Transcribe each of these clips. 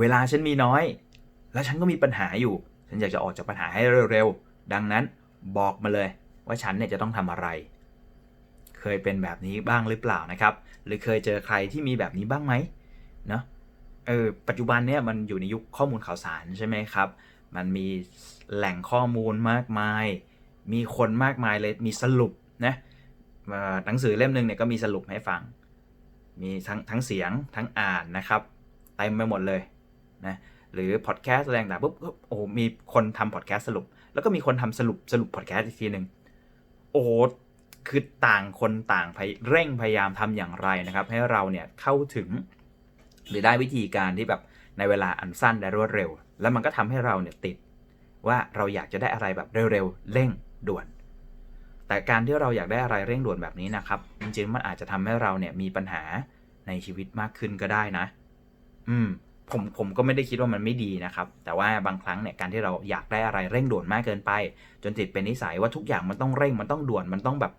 เวลาฉันมีน้อย แล้วฉันก็มีปัญหาอยู่ ฉันอยากจะออกจากปัญหาให้เร็วๆ ดังนั้นบอกมาเลยว่าฉันเนี่ยจะต้องทำอะไร เคยเป็นแบบนี้บ้างหรือเปล่านะครับ หรือเคยเจอใครที่มีแบบนี้บ้างไหมเนาะเออปัจจุบันเนี่ยมันอยู่ในยุคข้อมูลข่าวสารใช่ไหมครับ มันมีแหล่งข้อมูลมากมาย มีคนมากมายเลยมีสรุปนะหนังสือเล่มหนึ่งเนี่ยก็มีสรุปให้ฟัง มีทั้งทั้งเสียงทั้งอ่านนะครับเต็มไปหมดเลย นะหรือพอดแคสต์อะไรต่างปุ๊บก็โอ้มีคนทำพอดแคสต์สรุป แล้วก็มีคนทำสรุปสรุปพอดแคสต์อีกทีหนึ่งโอ้คือต่างคนต่างพยเร่งพยายามทำอย่างไรนะครับ ให้เราเนี่ยเข้าถึง หรือได้วิธีการที่แบบในเวลาอันสั้นและรวดเร็ว แล้วมันก็ทำให้เราเนี่ยติดว่าเราอยากจะได้อะไรแบบเร็วๆเร่งด่วน แต่การที่เราอยากได้อะไรเร่งด่วนแบบนี้นะครับ จริงๆมันอาจจะทำให้เราเนี่ยมีปัญหาในชีวิตมากขึ้นก็ได้นะ อืม ผมผมก็ไม่ได้คิดว่ามันไม่ดีนะครับ แต่ว่าบางครั้งเนี่ยการที่เราอยากได้อะไรเร่งด่วนมากเกินไป จนติดเป็นนิสัยว่าทุกอย่างมันต้องเร่งมันต้องด่วนมันต้องแบบ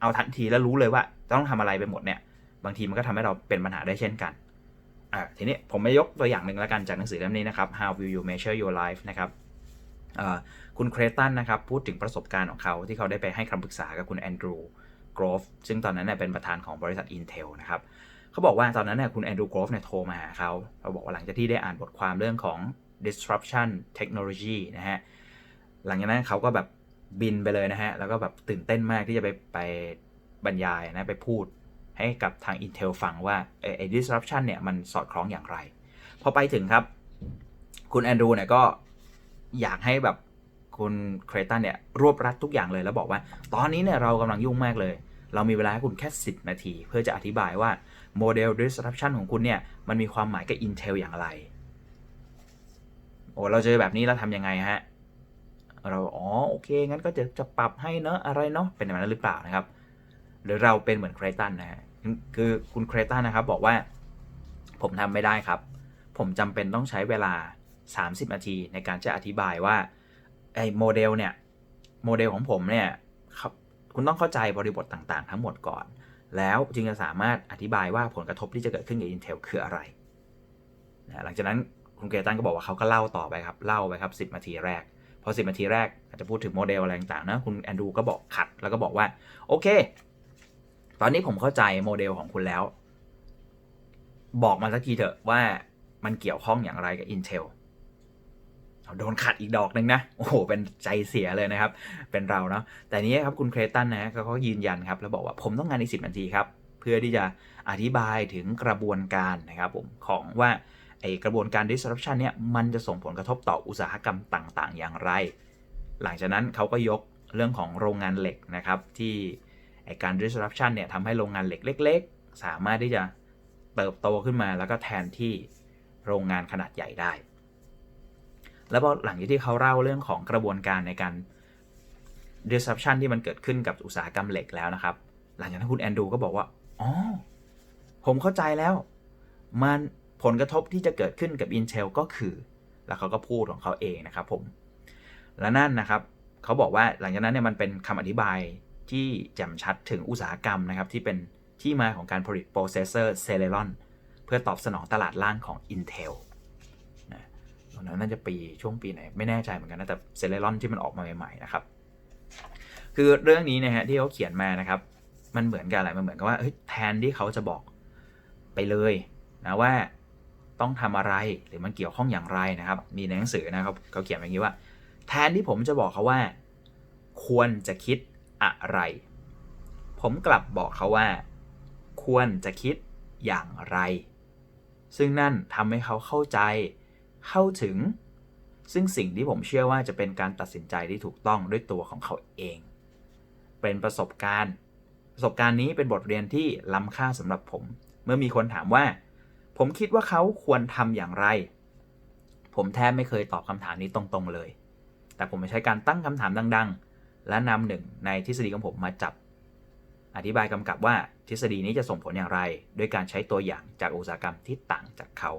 เอาทันทีแล้วรู้เลยว่าต้องทำอะไรไปหมดเนี่ย บางทีมันก็ทำให้เราเป็นปัญหาได้เช่นกันอ่าทีนี้ผมไม่ยกตัวอย่างหนึ่งแล้วกันจากหนังสือเล่มนี้นะครับ How Will You Measure Your Life นะครับคุณเครตันนะครับพูดถึงประสบการณ์ของเขาที่เขาได้ไปให้คำปรึกษากับคุณแอนดรูโกรฟซึ่งตอนนั้นเนยเป็นประธานของบริษัท Intel นะครับ เขาบอกว่าตอนนั้นเนี่ยคุณแอนดรูโกรฟเนี่ยโทรมาหาเขาเขาบอกว่าหลังจากที่ได้อ่านบทความเรื่องของ disruption technology นะฮะ หลังจากนั้นเขาก็แบบบินไปเลยนะฮะ แล้วก็แบบตื่นเต้นมากที่จะไปไปบรรยายนะ ไปพูดให้กับทาง Intel ฟังว่าไอ้ไอ้ disruption เนี่ยมันสอดคล้องอย่างไร พอไปถึงครับ คุณแอนดรูเนี่ยก็อยากให้แบบคุณเครตันเนี่ยรวบรัดทุกอย่างเลยแล้วบอกว่า ตอนนี้เนี่ยเรากำลังยุ่งมากเลย เรามีเวลาให้คุณแค่ 10 นาที เพื่อจะอธิบายว่าโมเดล disruption ของคุณเนี่ยมันมีความหมายกับ Intel อย่างไร โอ้เราเจอแบบนี้เราทำยังไงฮะ เราอ๋อโอเค งั้นก็จะจะปรับให้เนอะอะไรเนาะเป็นแบบนั้นหรือเปล่านะครับ หรือเราเป็นเหมือนเครตันนะฮะคือคุณเครตันนะครับบอกว่า ผมทำไม่ได้ครับ ผมจำเป็นต้องใช้เวลา 30 นาทีในการจะอธิบายว่าไอ้โมเดลเนี่ยโมเดลของผมเนี่ย คุณต้องเข้าใจบริบทต่างๆ ทั้งหมดก่อน แล้วจึงจะสามารถอธิบายว่าผลกระทบที่จะเกิดขึ้นกับ Intel คืออะไรนะหลังจากนั้นคุณเกรตันก็บอกว่าเขาก็เล่าต่อไปครับ เล่าไปครับ 10นาทีแรก พอ 10นาทีแรกอาจจะพูดถึงโมเดลอะไรต่างๆนะคุณแอนดูก็บอกขัดแล้วก็บอกว่า โอเค ตอนนี้ผมเข้าใจโมเดลของคุณแล้ว บอกมาสักทีเถอะว่ามันเกี่ยวข้องอย่างไรกับ Intel เอา โดนขัดอีกดอกหนึ่งนะ โอ้โห เป็นใจเสียเลยนะครับ เป็นเราเนาะ แต่นี้ครับคุณเครตันนะเขาก็ยืนยันครับ แล้วบอกว่าผมต้องงานใน10นาทีครับ เพื่อที่จะอธิบายถึงกระบวนการนะครับผมของว่าไอกระบวนการ disruption เนี่ยมันจะส่งผลกระทบต่ออุตสาหกรรมต่างๆ อย่างไร หลังจากนั้นเขาก็ยกเรื่องของโรงงานเหล็กนะครับ ที่ไอการ disruption เนี่ยทำให้โรงงานเหล็กเล็ก ๆ สามารถที่จะเติบโตขึ้นมาแล้วก็แทนที่โรงงานขนาดใหญ่ได้ แล้วพอหลังจากที่เขาเล่าเรื่องของกระบวนการในการ disruption ที่มันเกิดขึ้นกับอุตสาหกรรมเหล็กแล้วนะครับ หลังจากนั้นคุณแอนดูก็บอกว่าอ๋อผมเข้าใจแล้ว มันผลกระทบที่จะเกิดขึ้นกับ Intel ก็คือ แล้วเขาก็พูดของเขาเองนะครับผม และนั่นนะครับ เขาบอกว่าหลังจากนั้นเนี่ยมันเป็นคำอธิบายที่แจ่มชัดถึงอุตสาหกรรมนะครับ ที่เป็นที่มาของการผลิตโปรเซสเซอร์เซเลรอนเพื่อตอบสนองตลาดล่างของ Intel อนนั้นน่าจะปีช่วงปีไหนไม่แน่ใจเหมือนกันนะแต่เซเลรอนที่มันออกมาใหม่ๆนะครับ คือเรื่องนี้นะฮะที่เขาเขียนมานะครับ มันเหมือนกันอะไรมันเหมือนกับว่าแทนที่เขาจะบอกไปเลยนะว่าต้องทำอะไรหรือมันเกี่ยวข้องอย่างไรนะครับ มีในหนังสือนะครับเขาเขียนอย่างนี้ว่า แทนที่ผมจะบอกเขาว่า ควรจะคิดอะไร ผมกลับบอกเขาว่า ควรจะคิดอย่างไร ซึ่งนั่นทำให้เขาเข้าใจ เข้าถึง ซึ่งสิ่งที่ผมเชื่อว่าจะเป็นการตัดสินใจที่ถูกต้องด้วยตัวของเขาเอง เป็นประสบการณ์ ประสบการณ์นี้เป็นบทเรียนที่ล้ำค่าสำหรับผม เมื่อมีคนถามว่า ผมคิดว่าเขาควรทำอย่างไร ผมแทบไม่เคยตอบคำถามนี้ตรงๆเลย แต่ผมใช้การตั้งคำถามดัง ๆ และนำหนึ่งในทฤษฎีของผมมาจับอธิบายกำกับว่าทฤษฎีนี้จะส่งผลอย่างไร ด้วยการใช้ตัวอย่างจากอุตสาหกรรมที่ต่างจากเขา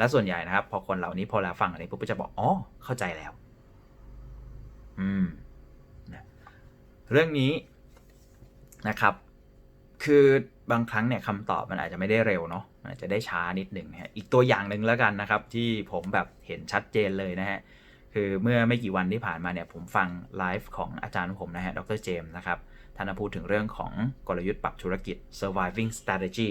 และส่วนใหญ่นะครับ พอคนเหล่านี้พอเราฟังอันนี้ปุ๊บก็จะบอกอ๋อเข้าใจแล้ว อืมนะเรื่องนี้นะครับ คือบางครั้งเนี่ยคำตอบมันอาจจะไม่ได้เร็วเนาะมันอาจจะได้ช้านิดหนึ่งนะฮะอีกตัวอย่างหนึ่งแล้วกันนะครับ ที่ผมแบบเห็นชัดเจนเลยนะฮะคือเมื่อไม่กี่วันที่ผ่านมาเนี่ยผมฟังไลฟ์ของอาจารย์ผมนะฮะดรเจมส์นะครับท่านพูดถึงเรื่องของกลยุทธ์ปรับธุรกิจ surviving strategy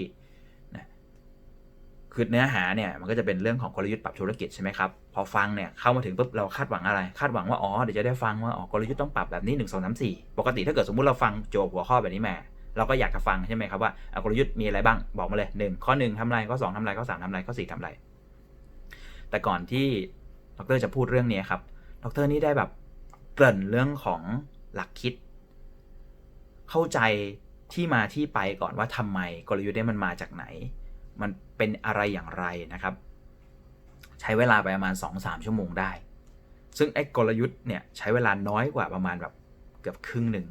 คือเนื้อหาเนี่ยมันก็จะเป็นเรื่องของกลยุทธ์ปรับธุรกิจใช่ไหมครับ พอฟังเนี่ยเข้ามาถึงปุ๊บเราคาดหวังอะไร คาดหวังว่าอ๋อเดี๋ยวจะได้ฟังว่าอ๋อกลยุทธ์ต้องปรับแบบนี้1 2 3 4 ปกติถ้าเกิดสมมุติเราฟังโจหัวข้อแบบนี้มา เราก็อยากจะฟังใช่ไหมครับว่ากลยุทธ์มีอะไรบ้างบอกมาเลย 1 ข้อ 1ทำอะไรข้อ2ทำอะไรข้อ3ทำอะไรข้อ4ทำอะไรแต่ก่อนที่ดรจะพูดเรื่องนี้ครับดรนี่ได้แบบเกริ่นเรื่องของหลักคิด เข้าใจที่มาที่ไปก่อนว่าทำไมกลยุทธ์นี้มันมาจากไหน มันเป็นอะไรอย่างไรนะครับ ใช้เวลาไปประมาณ 2-3 ชั่วโมงได้ ซึ่งไอ้กลยุทธ์เนี่ยใช้เวลาน้อยกว่าประมาณแบบเกือบครึ่งหนึ่ง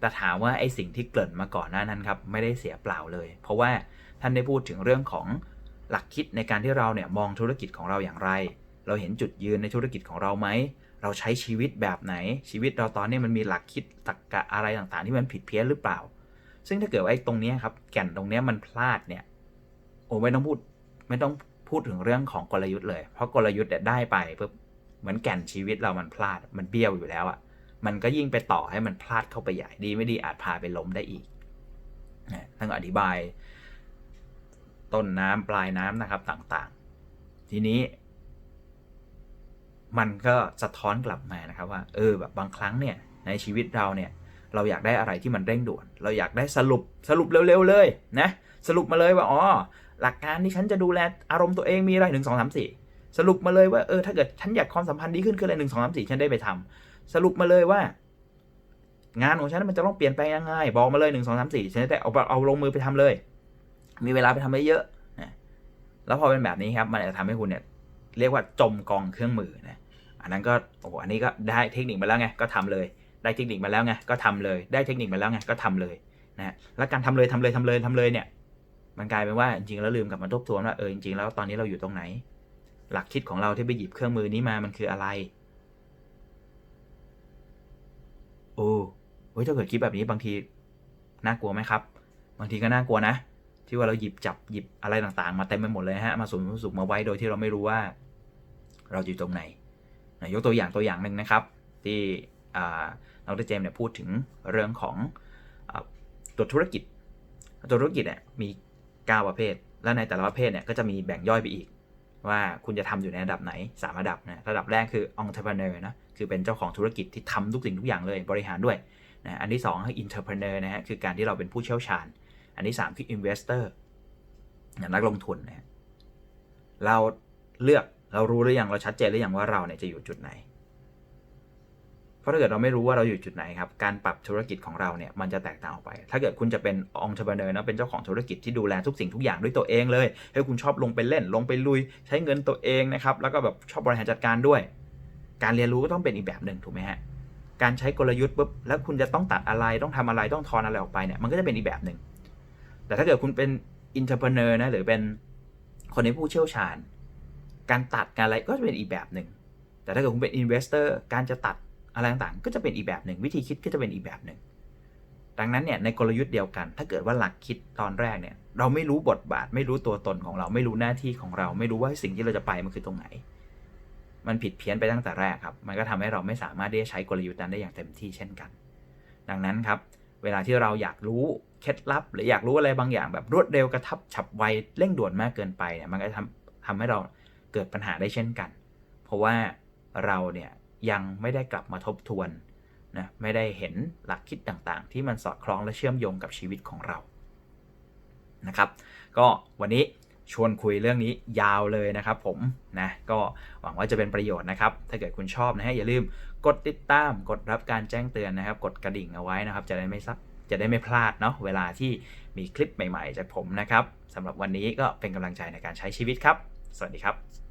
แต่ถามว่าไอ้สิ่งที่เกริ่นมาก่อนหน้านั้นครับไม่ได้เสียเปล่าเลย เพราะว่าท่านได้พูดถึงเรื่องของหลักคิดในการที่เราเนี่ยมองธุรกิจของเราอย่างไร เราเห็นจุดยืนในธุรกิจของเราไหม เราใช้ชีวิตแบบไหน ชีวิตเราตอนนี้มันมีหลักคิดตรรกะอะไรต่างๆ ที่มันผิดเพี้ยนหรือเปล่า ซึ่งถ้าเกิดว่าไอ้ตรงนี้ครับแก่นตรงนี้มันพลาดเนี่ย โอ้ไม่ต้องพูดไม่ต้องพูดถึงเรื่องของกลยุทธ์เลย เพราะกลยุทธ์เนี่ยได้ไปปุ๊บเหมือนแก่นชีวิตเรามันพลาด มันเบี้ยวอยู่แล้วอะ่ะ มันก็ยิ่งไปต่อให้มันพลาดเข้าไปใหญ่ดีไม่ดีอาจพาไปล้มได้อีกนะท่านก็อธิบาย ต้นน้ำปลายน้ำนะครับต่างๆ ทีนี้ มันก็สะท้อนกลับมานะครับว่า เออแบบบางครั้งเนี่ย ในชีวิตเราเนี่ย เราอยากได้อะไรที่มันเร่งด่วน เราอยากได้สรุปสรุปเร็วๆเลยนะสรุปมาเลยว่าอ๋อ หลักการที่ฉันจะดูแลอารมณ์ตัวเองมีอะไรหนึ่งสองสามสี่สรุปมาเลยว่าเออถ้าเกิดฉันอยากความสัมพันธ์ดีขึ้นคืออะไรหนึ่งสองสามสี่ฉันได้ไปทำสรุปมาเลยว่า งานของฉันมันจะต้องเปลี่ยนแปลงยังไงบอกมาเลยหนึ่งสองสามสี่ฉันจะได้เอาเอาลงมือไปทำเลย มีเวลาไปทำได้เยอะนะแล้วพอเป็นแบบนี้ครับมันจะทำให้คุณเนี่ยเรียกว่าจมกองเครื่องมือนะอันนั้นก็โอ้โหอันนี้ก็ได้เทคนิคมาแล้วไงก็ทำเลย ได้เทคนิคมาแล้วไงก็ทำเลย ได้เทคนิคมาแล้วไงก็ทำเลยนะแล้วการทำเลยทำเลยทำเลยทำเลยเนี่ย มันกลายเป็นว่าจริงๆแล้วลืมกลับมาทบทวนว่าเออจริงๆแล้วตอนนี้เราอยู่ตรงไหน หลักคิดของเราที่ไปหยิบเครื่องมือนี้มามันคืออะไร โอ้เฮ้ยถ้าเกิดคิดแบบนี้บางทีน่ากลัวไหมครับ บางทีก็น่ากลัวนะ ที่ว่าเราหยิบจับหยิบอะไรต่างๆ มาเต็มไปหมดเลยฮะมาสมสุขมาไว้โดยที่เราไม่รู้ว่า เราอยู่ตรงไหนยกตัวอย่างตัวอย่างหนึ่งนะครับ ที่ดรเจมเนี่ยพูดถึงเรื่องของอตัวธุรกิจ ตัวธุรกิจเนี่ยมี 9 ประเภท และในแต่ละประเภทเนี่ยก็จะมีแบ่งย่อยไปอีก ว่าคุณจะทำอยู่ในระดับไหน 3 ระดับนะระดับแรกคือ entrepreneur นะคือเป็นเจ้าของธุรกิจที่ทำทุกสิ่งทุกอย่างเลยบริหารด้วยนะอันที่2คือ entrepreneur นะฮะคือการที่เราเป็นผู้เชี่ยวชาญ อันที่ 3 คือ investor นักลงทุนนะเราเลือกเรารู้หรือยังเราชัดเจนหรือยังว่าเราเนี่ยจะอยู่จุดไหน ราะถ้าเกิดเราไม่รู้ว่าเราอยู่จุดไหนครับ การปรับธุรกิจของเราเนี่ยมันจะแตกต่างออกไป ถ้าเกิดคุณจะเป็นองค์ชบเนอร์นะเป็นเจ้าของธุรกิจที่ดูแลทุกสิ่งทุกอย่างด้วยตัวเองเลยให้คุณชอบลงไปเล่นลงไปลุย ใช้เงินตัวเองนะครับแล้วก็แบบชอบบริหารจัดการด้วย การเรียนรู้ก็ต้องเป็นอีกแบบหนึ่งถูกไหมฮะการใช้กลยุทธ์ปุ๊บแล้วคุณจะต้องตัดอะไรต้องทำอะไรต้องทอนอะไรออกไปเนี่ยมันก็จะเป็นอีกแบบหนึ่งแต่ถ้าเกิดคุณเป็นอินเทอร์เพเนอร์นะหรือเป็นคนที่ผู้เชี่ยวชาญ การตัดการอะไรก็จะเป็นอีกแบบหนึ่งแต่ถ้าเกิดคุณเป็นอินเวสเตอร์การจะตัด อะไรต่างๆ ก็จะเป็นอีกแบบหนึ่งวิธีคิดก็จะเป็นอีกแบบหนึ่ง ดังนั้นเนี่ยในกลยุทธ์เดียวกัน ถ้าเกิดว่าหลักคิดตอนแรกเนี่ย เราไม่รู้บทบาท ไม่รู้ตัวตนของเรา ไม่รู้หน้าที่ของเรา ไม่รู้ว่าสิ่งที่เราจะไปมันคือตรงไหน มันผิดเพี้ยนไปตั้งแต่แรกครับ มันก็ทำให้เราไม่สามารถที่จะใช้กลยุทธ์นั้นได้อย่างเต็มที่เช่นกัน ดังนั้นครับ เวลาที่เราอยากรู้เคล็ดลับ หรืออยากรู้อะไรบางอย่างแบบรวดเร็วกระทับฉับไวเร่งด่วนมากเกินไปเนี่ยมันก็ทำทำให้เราเกิดปัญหาได้เช่นกัน เพราะว่าเราเนี่ย ยังไม่ได้กลับมาทบทวนนะไม่ได้เห็นหลักคิดต่างๆ ที่มันสอดคล้องและเชื่อมโยงกับชีวิตของเรานะครับ ก็วันนี้ชวนคุยเรื่องนี้ยาวเลยนะครับผมนะก็หวังว่าจะเป็นประโยชน์นะครับ ถ้าเกิดคุณชอบนะฮะอย่าลืมกดติดตามกดรับการแจ้งเตือนนะครับ กดกระดิ่งเอาไว้นะครับ จะได้ไม่ซับจะได้ไม่พลาดเนาะเวลาที่มีคลิปใหม่ๆ จากผมนะครับสำหรับวันนี้ก็เป็นกำลังใจในการใช้ชีวิตครับ สวัสดีครับ